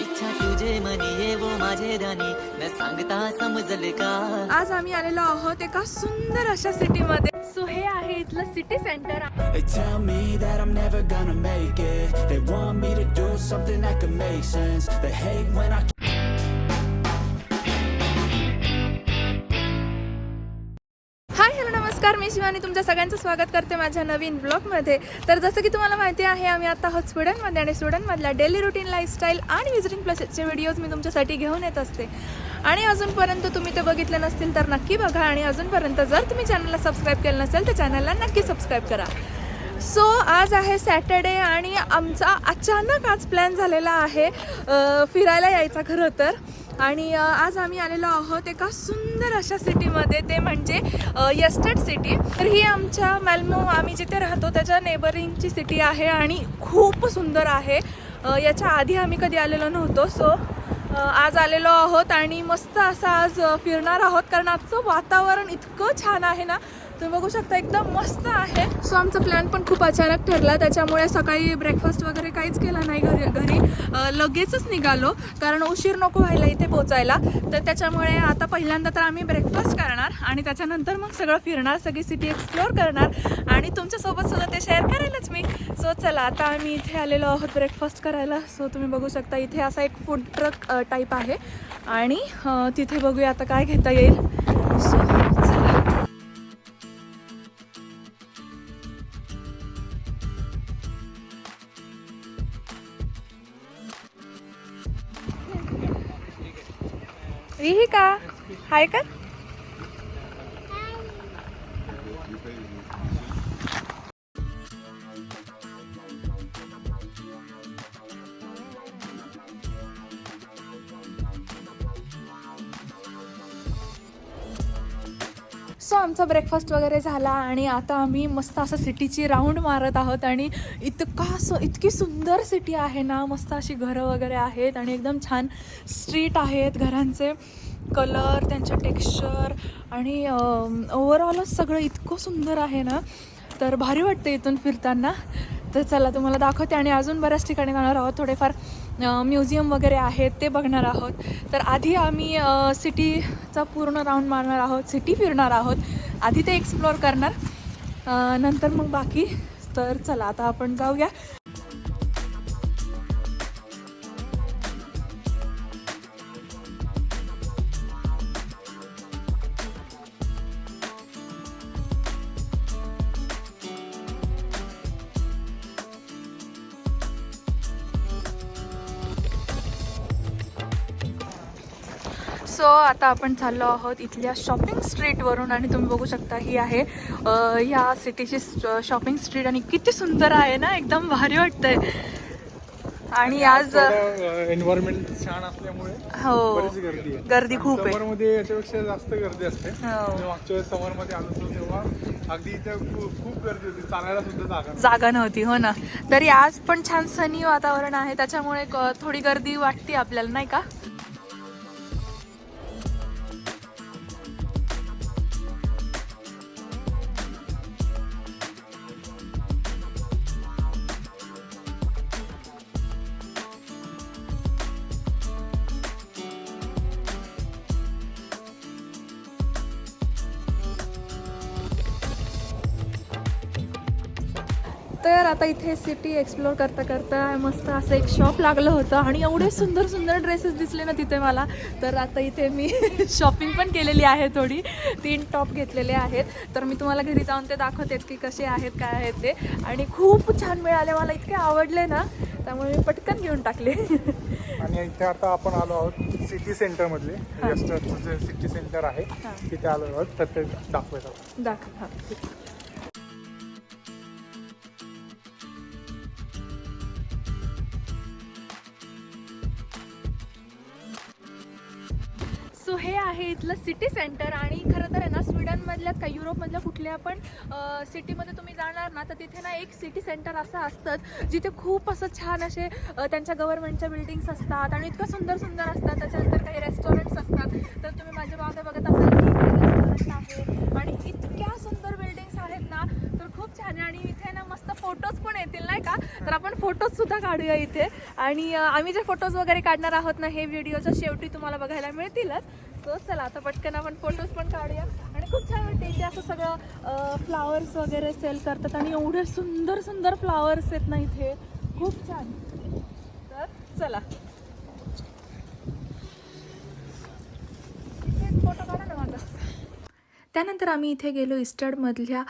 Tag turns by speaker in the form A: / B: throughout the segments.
A: इच्छा तुझे मनी ये वो माझे दानी सांगता समजले का?
B: आज आम्ही आलेलो आहोत एका सुंदर अशा सिटी मध्ये. सिटी सेंटर नमस्कार मी शिवानी तुमच्या सगळ्यांचं स्वागत करते माझ्या नवीन ब्लॉगमध्ये. तर जसं की तुम्हाला माहिती आहे आम्ही आता आहोत स्वीडनमध्ये आणि स्वीडनमधल्या डेली रुटीन लाईफस्टाईल आणि विजिटिंग प्लेसेसचे व्हिडिओज मी तुमच्यासाठी घेऊन येत असते. आणि अजूनपर्यंत तुम्ही ते बघितले नसतील तर नक्की बघा आणि अजूनपर्यंत जर तुम्ही चॅनलला सबस्क्राईब केलं नसेल तर चॅनलला नक्की सबस्क्राईब करा. सो आज आहे सॅटर्डे आणि आमचा अचानक आज प्लॅन झालेला आहे फिरायला यायचा खरं तर. आणि आज आम्ही आलेलो आहोत एका सुंदर अशा सिटीमध्ये. ते म्हणजे यस्टेट सिटी तर ही आमच्या मॅल्मो आम्ही जिथे राहतो त्याच्या नेबरिंगची सिटी आहे आणि खूप सुंदर आहे. याच्या आधी आम्ही कधी आलेलो नव्हतो सो आज आलेलो आहोत आणि मस्त असं आज फिरणार आहोत कारण आजचं वातावरण इतकं छान आहे ना. तुम्ही बघू शकता एकदम मस्त आहे. सो आमचा प्लॅन पण खूप अचानक ठरला. त्याच्यामुळे सकाळी ब्रेकफास्ट वगैरे काहीच केला नाही घरी घरी. लगेचच निघालो. कारण उशीर नको व्हायला इथे पोचायला. तर त्याच्यामुळे आता पहिल्यांदा तर आम्ही ब्रेकफास्ट करणार आणि त्याच्यानंतर मग सगळं फिरणार सगळी सिटी एक्सप्लोअर करणार आणि तुमच्यासोबत सुद्धा ते शेअर करेलच मी. सो चला आता आम्ही इथे आलेलो आहोत ब्रेकफास्ट करायला. सो तुम्ही बघू शकता इथे असा एक फूड ट्रक टाईप आहे. आणि तिथे बघूया आता काय घेता येईल. सो हाय का सो आमचा ब्रेकफास्ट वगैरे झाला आणि आता आम्ही मस्त असं सिटीची राऊंड मारत आहोत आणि इतका असं इतकी सुंदर सिटी आहे ना मस्त अशी घरं वगैरे आहेत आणि एकदम छान स्ट्रीट आहेत घरांचे कलर त्यांचे टेक्स्चर आणि ओव्हरऑलच सगळं इतकं सुंदर आहे ना तर भारी वाटतं इथून फिरताना. तर चला तुम्हाला दाखवते आणि अजून बऱ्याच ठिकाणी जाणार आहोत. थोडेफार म्युझियम वगैरे आहेत ते बघणार आहोत. तर आधी आम्ही सिटीचा पूर्ण राऊंड मारणार आहोत सिटी फिरणार आहोत. आधी ते एक्सप्लोअर करणार. नंतर मग बाकी. तर चला आता आपण जाऊया. सो आता आपण चाललो आहोत इथल्या शॉपिंग स्ट्रीटवरून आणि तुम्ही बघू शकता ही आहे ह्या सिटीची शॉपिंग स्ट्रीट आणि किती सुंदर आहे ना एकदम भारी वाटतंय. आणि आज
C: एन्व्हायरमेंट छान असल्यामुळे
B: हो
C: गर्दी
B: गर्दी खूप आहे.
C: याच्यापेक्षा जास्त गर्दी असते.
B: हो.
C: मी मागच्या वेळेस आलो होतो तेव्हा अगदी इथे खूप गर्दी होती. चालायला सुद्धा जागा नव्हती.
B: जागा नव्हती हो ना. तरी आज पण छान सनी वातावरण आहे त्याच्यामुळे थोडी गर्दी वाटते आपल्याला नाही का? तर आता इथे सिटी एक्सप्लोर करता करता मस्त असं एक शॉप लागलं होतं आणि एवढे सुंदर सुंदर ड्रेसेस दिसले ना तिथे मला. तर आता इथे मी शॉपिंग पण केलेली आहे थोडी. तीन टॉप घेतलेले आहेत. तर मी तुम्हाला घरी जाऊन ते दाखवतेच की कसे आहेत काय आहेत ते. आणि खूप छान मिळाले. मला इतके आवडले ना त्यामुळे मी पटकन घेऊन टाकले.
C: आणि इथे आता आपण आलो आहोत सिटी सेंटर मधले. जे सिटी सेंटर आहे. तिथे आलो आहोत. तर ते दाखवायचं
B: दाखव आहे. हे इथलं सिटी सेंटर आणि खरं तर आहे ना स्वीडनमधल्याच का युरोपमधल्या कुठल्या पण सिटीमध्ये तुम्ही जाणार ना तर तिथे ना एक सिटी सेंटर असं असतंच जिथे खूप असं छान असे त्यांच्या गव्हर्नमेंटच्या बिल्डिंग्स असतात आणि इतकं सुंदर सुंदर असतात. त्याच्यानंतर काही रेस्टॉरंट्स असतात. तर तुम्ही माझ्या बाबा बघत असाल की रेस्टॉरंट आहे आणि इतक्या सुंदर बिल्डिंग्स आहेत ना तर खूप छान आहे. आणि इथे ना मस्त फोटोज पण येतील नाही का? तर आपण फोटोज सुद्धा काढूया इथे. आणि आम्ही जे फोटोज वगैरे काढणार आहोत ना हे व्हिडिओच्या शेवटी तुम्हाला बघायला मिळतीलच. सो चला आता पटकन आपण फोटोज पण काढूया. आणि खूप छान वाटते इथे असं सगळं फ्लावर्स वगैरे सेल करतात आणि एवढे सुंदर सुंदर फ्लावर्स आहेत ना इथे. खूप छान. तर चला. फोटो काढा ना माझा. त्यानंतर आम्ही इथे गेलो इस्टर्डमधल्या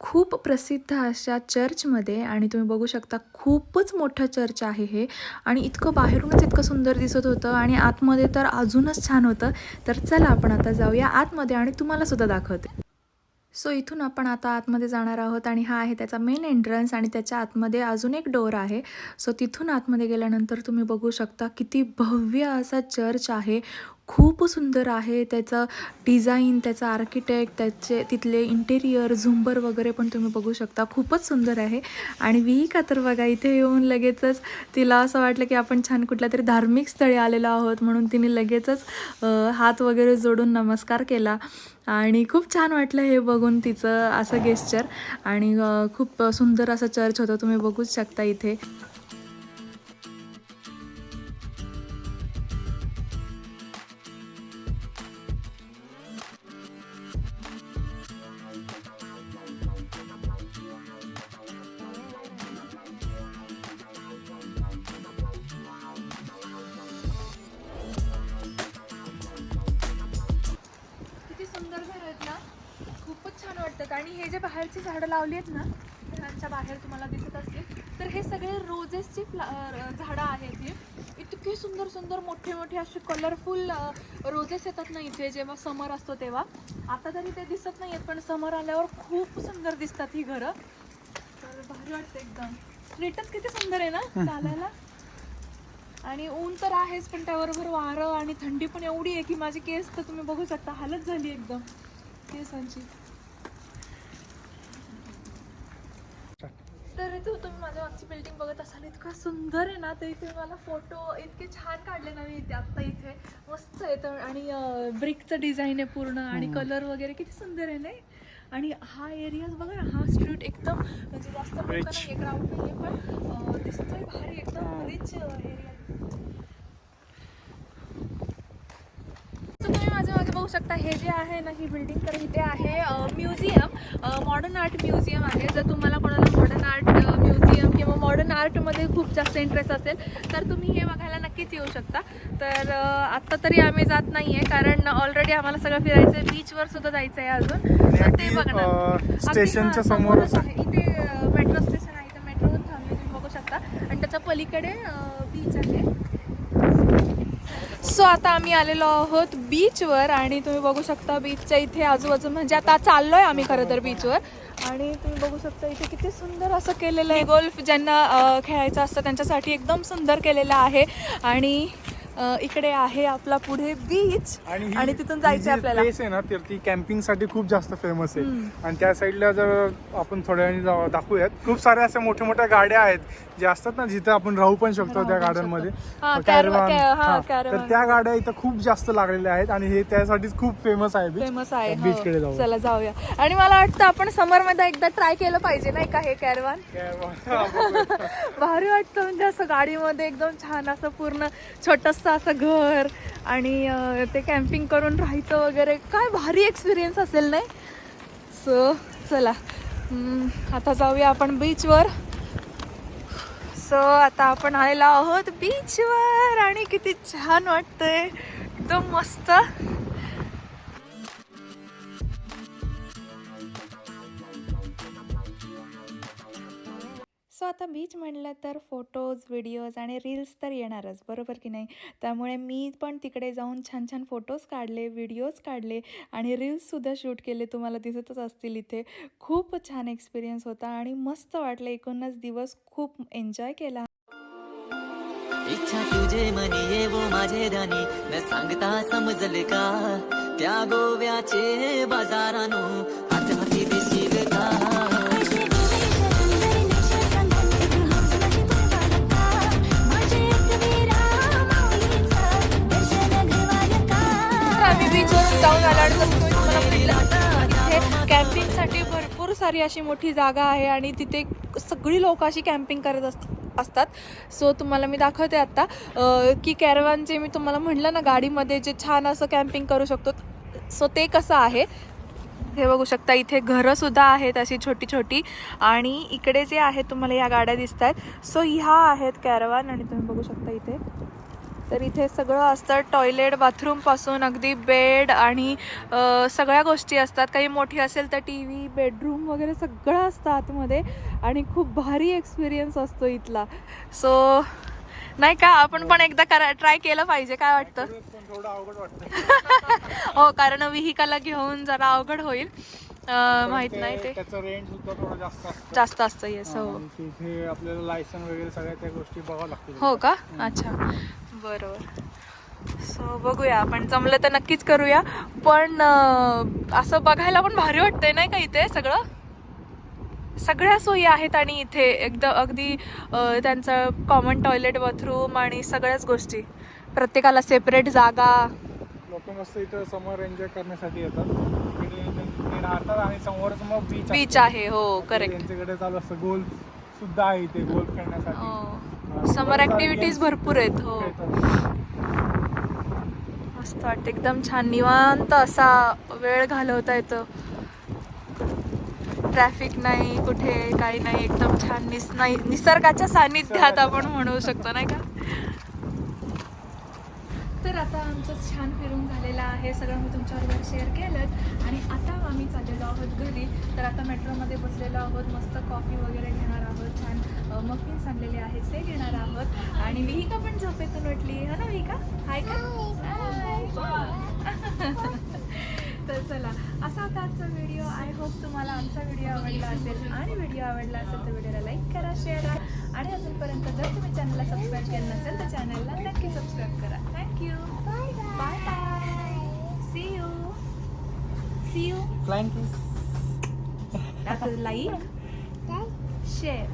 B: खूप प्रसिद्ध अशा चर्चमध्ये आणि तुम्ही बघू शकता खूपच मोठं चर्च आहे हे. आणि इतकं बाहेरूनच इतकं सुंदर दिसत होतं आणि आतमध्ये तर अजूनच छान होतं. तर चला आपण आता जाऊया आतमध्ये आणि तुम्हाला सुद्धा दाखवते. सो इथून आपण आता आतमध्ये जाणार आहोत आणि हा आहे त्याचा मेन एंट्रन्स आणि त्याच्या आतमध्ये अजून एक डोर आहे. सो तिथून आतमध्ये गेल्यानंतर तुम्ही बघू शकता किती भव्य असा चर्च आहे. खूप सुंदर आहे. त्याचं डिझाईन त्याचं आर्किटेक्ट त्याचे तिथले इंटेरियर झुंबर वगैरे पण तुम्ही बघू शकता. खूपच सुंदर आहे. आणि विहिका तर बघा इथे येऊन लगेचच तिला असं वाटलं की आपण छान कुठल्या तरी धार्मिक स्थळी आलेलो आहोत म्हणून तिने लगेचच हात वगैरे जोडून नमस्कार केला. आणि खूप छान वाटलं हे बघून तिचं असं गेस्चर आणि खूप सुंदर असं चर्च होतं. तुम्ही बघूच शकता इथे. वाटतात आणि हे जे बाहेरची झाडं लावली आहेत ना घरांच्या बाहेर तुम्हाला दिसत असतील तर हे सगळे रोजेसची फ्ला झाडं आहेत ही. इतके सुंदर सुंदर मोठे मोठे असे कलरफुल रोजेस येतात ना इथे जेव्हा समर असतो तेव्हा. आता तरी ते दिसत नाही आहेत पण समर आल्यावर खूप सुंदर दिसतात ही घरं. तर भारी वाटतं एकदम. स्ट्रीटच किती सुंदर आहे ना चालायला. आणि ऊन तर आहेच पण त्याबरोबर वारं आणि थंडी पण एवढी आहे की माझी केस तर तुम्ही बघू शकता हालत झाली एकदम. केसांची. तर इथे तुम्ही माझ्या मागची बिल्डिंग बघत असाल इतका सुंदर आहे ना तर इथे मला फोटो इतके छान काढले ना मी इथे आत्ता इथे. मस्त येतं आणि ब्रिकचं डिझाईन आहे पूर्ण आणि कलर वगैरे किती सुंदर आहे नाही? आणि हा एरिया बघा ना हा स्ट्रीट एकदम म्हणजे जास्त. नाही ग्राउंड नाही आहे पण दिसतोय भारी एकदम रिच एरिया तर तुम्ही माझ्या मागे बघू शकता हे जे आहे ना ही बिल्डिंग तर इथे आहे म्युझियम मॉडर्न आर्ट म्युझियम आहे. जर तुम्हाला कोणाला मॉडर्न आर्ट म्युझियम किंवा मॉडर्न आर्टमध्ये खूप जास्त इंटरेस्ट असेल तर तुम्ही हे बघायला नक्कीच येऊ शकता. तर आत्ता तरी आम्ही जात नाही आहे कारण ऑलरेडी आम्हाला सगळं फिरायचं आहे बीचवर सुद्धा जायचं आहे अजून तर ते बघणार.
C: स्टेशनच्या समोरच
B: आहे. इथे मेट्रो स्टेशन आहे इथे मेट्रोवर थांबली तुम्ही बघू शकता. आणि त्याच्या पलीकडे बीच आहे. सो आता आम्ही आलेलो आहोत बीचवर आणि तुम्ही बघू शकता बीचच्या इथे आजूबाजू म्हणजे आता चाललोय आम्ही खरं तर बीचवर आणि तुम्ही बघू शकता इथे किती सुंदर असं केलेलं आहे. गोल्फ ज्यांना खेळायचं असतं त्यांच्यासाठी एकदम सुंदर केलेलं आहे. आणि इकडे आहे आपला पुढे बीच आणि तिथून जायचं आपल्याला.
C: प्लेस आहे ना तर ती कॅम्पिंगसाठी खूप जास्त फेमस आहे. आणि त्या साईडला जर आपण थोड्या वेळाने दाखवूयात खूप साऱ्या अशा मोठ्या मोठ्या गाड्या आहेत जे असतात ना जिथे आपण राहू पण शकतो त्या
B: गार्डनमध्ये.
C: तर त्या गाड्या इथं खूप जास्त लागलेल्या आहेत आणि हे त्यासाठीच खूप फेमस आहे
B: फेमस आहे
C: बीच कडे
B: हो.
C: जाऊ
B: चला जाऊया. आणि मला वाटतं आपण समरमध्ये एकदा ट्राय केलं पाहिजे नाही का हे कॅरवान भारी वाटतं म्हणजे असं गाडीमध्ये एकदम छान असं पूर्ण छोटंसं असं घर आणि ते कॅम्पिंग करून राहायचं वगैरे. काय भारी एक्सपिरियन्स असेल नाही? सो चला. आता जाऊया आपण बीचवर सो आता आपण आलेलो आहोत बीचवर आणि किती छान वाटतंय. एकदम मस्त. सो आता बीच म्हणलं तर फोटोज व्हिडिओज आणि रील्स तर येणारच बरोबर की नाही? त्यामुळे मी पण तिकडे जाऊन छान छान फोटोज काढले व्हिडिओज काढले आणि रील्ससुद्धा शूट केले. तुम्हाला दिसतच असतील इथे. खूप छान एक्सपिरियन्स होता आणि मस्त वाटलं. एकूणच दिवस खूप एन्जॉय केला.
A: इच्छा तुझे मनी येवो माझे धनी न सांगता समजले का? त्या गोव्याचे बाजारानो.
B: कॅम्पिंगसाठी भरपूर सारी अशी मोठी जागा आहे आणि तिथे सगळी लोक अशी कॅम्पिंग करत असतात असतात. सो तुम्हाला मी दाखवते आत्ता की कॅरवानचे मी तुम्हाला म्हणलं ना गाडीमध्ये जे छान असं कॅम्पिंग करू शकतो सो ते कसं आहे? हे बघू शकता इथे घरंसुद्धा आहेत अशी छोटी छोटी. आणि इकडे जे आहेत तुम्हाला या गाड्या दिसत आहेत सो ह्या आहेत कॅरवान आणि तुम्ही बघू शकता इथे. तर इथे सगळं असतं. टॉयलेट बाथरूमपासून अगदी बेड आणि सगळ्या गोष्टी असतात. काही मोठी असेल तर टी व्ही बेडरूम वगैरे सगळं असतं आतमध्ये आणि खूप भारी एक्सपिरियन्स असतो इथला. सो नाही का? आपण पण एकदा करा ट्राय केलं पाहिजे. काय वाटतं. हो कारण व्हिकल घेऊन जरा अवघड होईल. माहीत नाही ते.
C: त्याचं रेंट सुद्धा थोडं जास्त असतं.
B: जास्त असतं येस हो
C: आणि तिथे आपल्याला लायसन वगैरे सगळ्या त्या गोष्टी बघावं लागतील.
B: हो का? अच्छा. बरोबर. सो बघूया. आपण जमलं तर नक्कीच करूया. पण अं, असं बघायला पण भारी वाटतंय नाही का इथे सगळं? सगळ्या सोयी आहेत आणि इथे एकदम अगदी अं, त्यांचं कॉमन टॉयलेट बाथरूम आणि सगळ्याच गोष्टी. प्रत्येकाला सेपरेट जागा.
C: लोक मस्त इथं समोर एन्जॉय करण्यासाठी येतात. राहतात आणि समोरच मग बीच
B: बीच आहे हो करेक्ट
C: त्यांच्याकडे चालू असतं. गोल्फ सुद्धा आहे इथे गोल्फ खेळण्यासाठी.
B: हो. समर ऍक्टिव्हिटीज भरपूर आहेत हो. मस्त वाटतं एकदम छान. निवांत असा वेळ घालवता येतो. ट्रॅफिक नाही कुठे काही नाही एकदम छान. निस नाही निसर्गाच्या सानिध्यात आपण म्हणू शकतो नाही का? आता आमचं छान फिरून झालेलं आहे सगळं मी तुमच्याबरोबर शेअर केलंच. आणि आता आम्ही चाललेलो आहोत घरी. तर आता मेट्रोमध्ये बसलेलो आहोत मस्त कॉफी वगैरे घेणार आहोत छान मफिन्स आणलेले आहेत ते घेणार आहोत. आणि विहिका पण झोपेतून उठली. हा ना विहिका? हाय का. तर चला. असा होता आजचा व्हिडिओ आय होप तुम्हाला आमचा व्हिडिओ आवडला असेल आणि व्हिडिओ आवडला असेल तर व्हिडिओला लाईक करा शेअर करा. आणि अजूनपर्यंत जर तुम्ही चॅनलला सबस्क्राईब केलं नसेल तर चॅनलला नक्की सबस्क्राईब करा. Thank you bye bye bye see you see you
C: flying kiss
B: like share